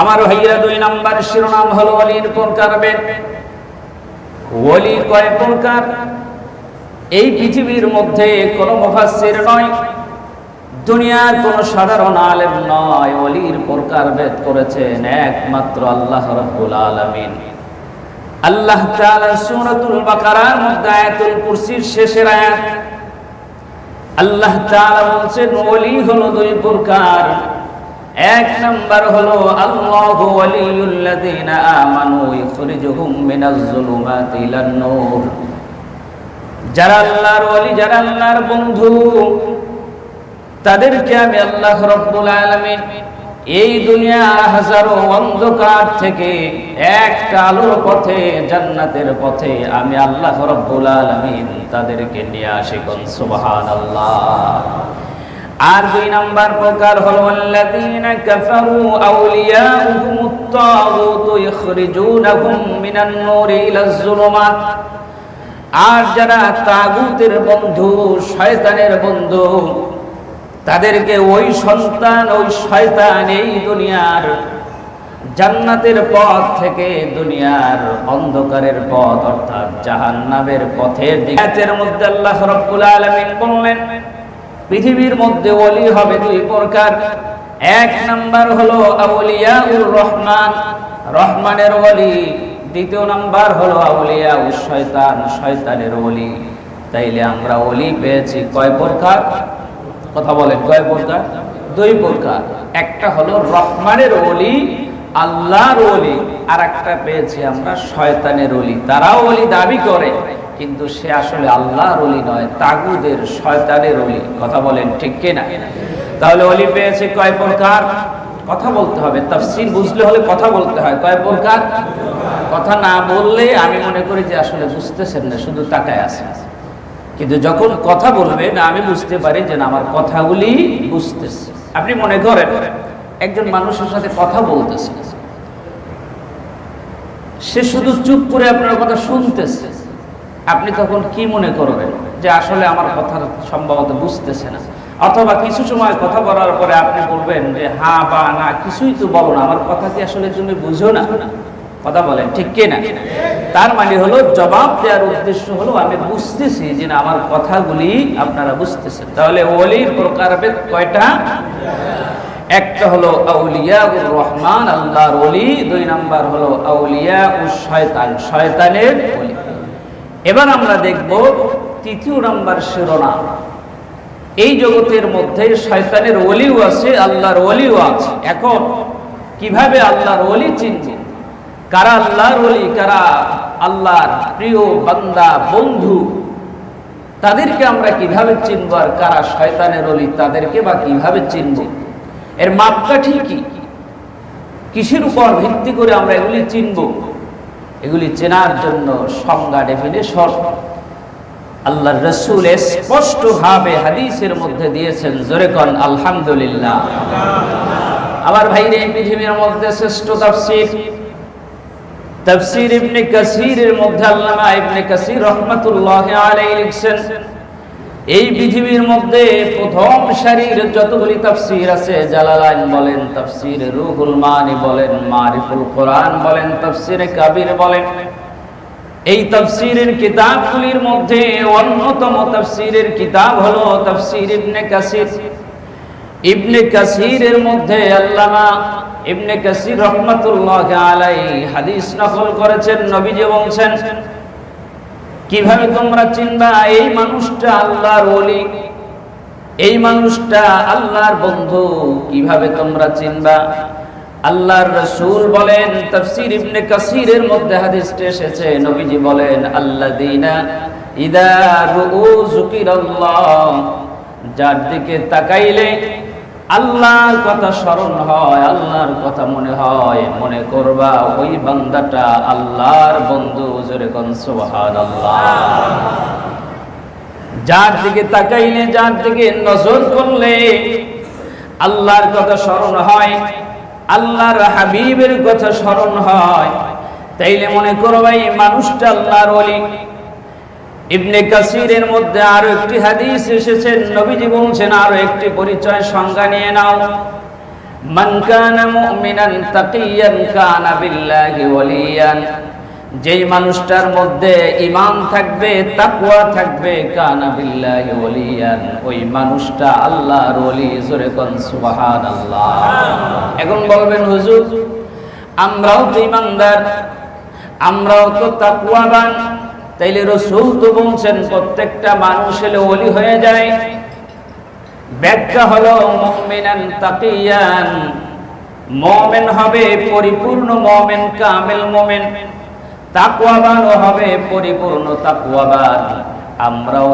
আমার ভাইয়েরা দুই নাম্বার শিরোনাম হলো অলির প্রকার ওলি কয় প্রকার? এই পৃথিবীর মধ্যে কোন মুফাসসির নয়, দুনিয়ার কোন সাধারণ আলেম নয় অলির প্রকার ভেদ করেছেন একমাত্র আল্লাহ রাব্বুল আলামিন। আল্লাহ তাআলা সূরাতুল বাকারার মধ্যে আয়াতুল কুরসির শেষের আয়াত। আল্লাহ তাআলা বলছেন, ওলি হলো দুই প্রকার। এক নাম্বার হলো, আল্লাহু ওয়ালিয়ুল্লাযীনা আমানু ইখরিজুহুম মিনাজ যুলুমাতি ইলান নূর। যারা আল্লাহর ওলি যারা আল্লাহর বন্ধু, তাদেরকে আমি আল্লাহ রব্বুল আলামিন এই দুনিয়ার হাজারো অন্ধকার থেকে একটা আলোর পথে, জান্নাতের পথে আমি আল্লাহ রব্বুল আলামিন তাদেরকে নিয়ে আসি। কোন সুবহানাল্লাহ। আর দুই নাম্বার প্রকার হলো, আল্লাযীনা কাফারু আউলিয়াউহুমুত তাগুত ইখরিজুনাহুম মিনান নূরি ইলাজ যুলুমাত আর যারা তাগুতের বন্ধু, শয়তানের বন্ধু, তাদেরকে ওই সন্তান, ওই শয়তান এই দুনিয়ার জান্নাতের পথ থেকে দুনিয়ার অন্ধকারের পথ, অর্থাৎ জাহান্নামের পথের দিকের মধ্যে আল্লাহ রাব্বুল আলামিন বললেন পৃথিবীর মধ্যে ওলি হবে দুই প্রকার। এক নাম্বার হলো আউলিয়াউর রহমান, রহমানের ওলি। দ্বিতীয় নাম্বার হলো আউলিয়া ও শয়তান, শয়তানের ওলি। তাইলে আমরা ওলি পেয়েছি কয় প্রকার? কথা বলেন, কয় প্রকার? দুই প্রকার। একটা হলো রহমানের ওলি আল্লাহর ওলি আর একটা পেয়েছি আমরা শয়তানের ওলি। তারাও অলি দাবি করে, কিন্তু সে আসলে আল্লাহর ওলি নয়, তাগুদের শয়তানের ওলি। কথা বলেন ঠিক কিনা? তাহলে অলি পেয়েছে কয় প্রকার? কথা বলতে হবে, তাফসীর বুঝলে হলে কথা বলতে হয়। কয় প্রকার? কথা না বললে আমি মনে করি যে আসলে বুঝতেছেন না, শুধু তাকায় আছে কিন্তু যখন কথা বলবেন, আমি বুঝতে পারি যে না, আমার কথাগুলি বুঝতেছে। আপনি মনে করেন, একজন মানুষের সাথে কথা বলতেছে সে শুধু চুপ করে আপনার কথা শুনতেছে। আপনি তখন কি মনে করবেন যে আসলে আমার কথা সম্ভবত বুঝতেছে না? অথবা কিছু সময় কথা বলার পরে আপনি বলবেন যে, হা, বা, না, কিছুই তো বলো না, আমার কথা কি আসলে তুমি বুঝো না? কথা বলেন, ঠিক কে না? তার মানে হলো, জবাব দেওয়ার উদ্দেশ্য হলো, আমি বুঝতেছি যে না, আমার কথাগুলি আপনারা বুঝতেছেন। তাহলে ওলির প্রকারভেদ কয়টা? একটা হলো আউলিয়াউর রহমান, আল্লাহর ওলি, দুই নাম্বার হলো আউলিয়া ও শয়তান, শয়তানের ওলি। এবার আমরা দেখব তৃতীয় নাম্বার শিরোনাম। এই জগতের মধ্যে শয়তানের ওলিও আছে, আল্লাহর ওলিও আছে। এখন, কীভাবে আল্লাহর ওলি চিনব কারা আল্লাহর ওলি, কারা আল্লাহর প্রিয় বান্দা, বন্ধু, তাদেরকে আমরা কীভাবে চিনব আর কারা শয়তানের ওলি, তাদেরকে বা কীভাবে চিনব? এর মাপকাঠি কি? কিসের উপর ভিত্তি করে আমরা এগুলি চিনব? এগুলি চেনার জন্য সংজ্ঞা ডেফিনেশন আল্লাহ রসুল স্পষ্ট ভাবে হাদিসের মধ্যে দিয়েছেন, জোরে কন, আলহামদুলিল্লাহ। আমার ভাইরে পৃথিবীর মধ্যে শ্রেষ্ঠ তাফসীর। তাফসীর ইবনে কাসীরের মধ্যে আল্লামা ইবনে কাসীর রাহমাতুল্লাহ আলাইহি লিখছেন এই পৃথিবীর মধ্যে প্রথম সারির যতগুলি তাফসীর আছে, জালালাইন বলেন, তাফসীর রুহুল মানি বলেন, মারিফুল কোরআন বলেন, তাফসীরে কাবির বলেন। এই তাফসীরের কিতাবগুলির মধ্যে অন্যতম তাফসীরের কিতাব হলো তাফসীর ইবনে কাসীর। ইবনে কাসীরের মধ্যে আল্লামা ইবনে কাসীর রহমাতুল্লাহ আলাইহি হাদিস নকল করেছেন, নবীজি বলছেন কীভাবে তোমরা চিনবা? এই মানুষটা আল্লাহর ওলি। এই মানুষটা আল্লাহর বন্ধু। কীভাবে তোমরা চিনবা? আল্লাহর রসুল বলেন, তাফসীর ইবনে কাসীরের মধ্যে হাদিসটা এসেছে। নবীজি বলেন, আল্লাযীনা ইদা রুউ যুকিরাল্লাহ। যার দিকে তাকাইলে আল্লাহর কথা স্মরণ হয়, আল্লাহর কথা মনে হয়, মনে করবা ওই বান্দাটা আল্লাহর বন্ধু, জোরে সুবহানাল্লাহ। যার দিকে তাকাইলে, যার দিকে নজর করলে আল্লাহর কথা স্মরণ হয়, আল্লাহর হাবিবের কথা স্মরণ হয়। তাইলে মনে করো ভাই মানুষটা আল্লাহর ওলি। ইবনে কাসিরের মধ্যে আরও একটি হাদিস এসেছে, নবীজি বলছেন, আরও একটি পরিচয় সংজ্ঞা নিয়ে নাও। মান কানা মুমিনান তাকিয়ান কানা বিল্লাহি ওয়ালিয়ান। যেই মানুষটার মধ্যে ঈমান থাকবে, তাকওয়া থাকবে, কানা বিল্লাহি ওয়ালিয়ান। ওই মানুষটা আল্লাহর ওলি, জোরে কোন সুবহানাল্লাহ। এখন বলবেন, হুজুর, আমরাও তো ঈমানদার, আমরাও তো তাকওয়াবান। তাইলে রসুল তো বলছেন, প্রত্যেকটা মানুষ এলে অলি হয়ে যায়। ব্যাখ্যা হলো, মুমিনান তাকিয়ান, মুমিন হবে পরিপূর্ণ মমেন, কামেল মুমিন। তাকুয়াবান হবে পরিপূর্ণ তাকুয়াবান আমরাও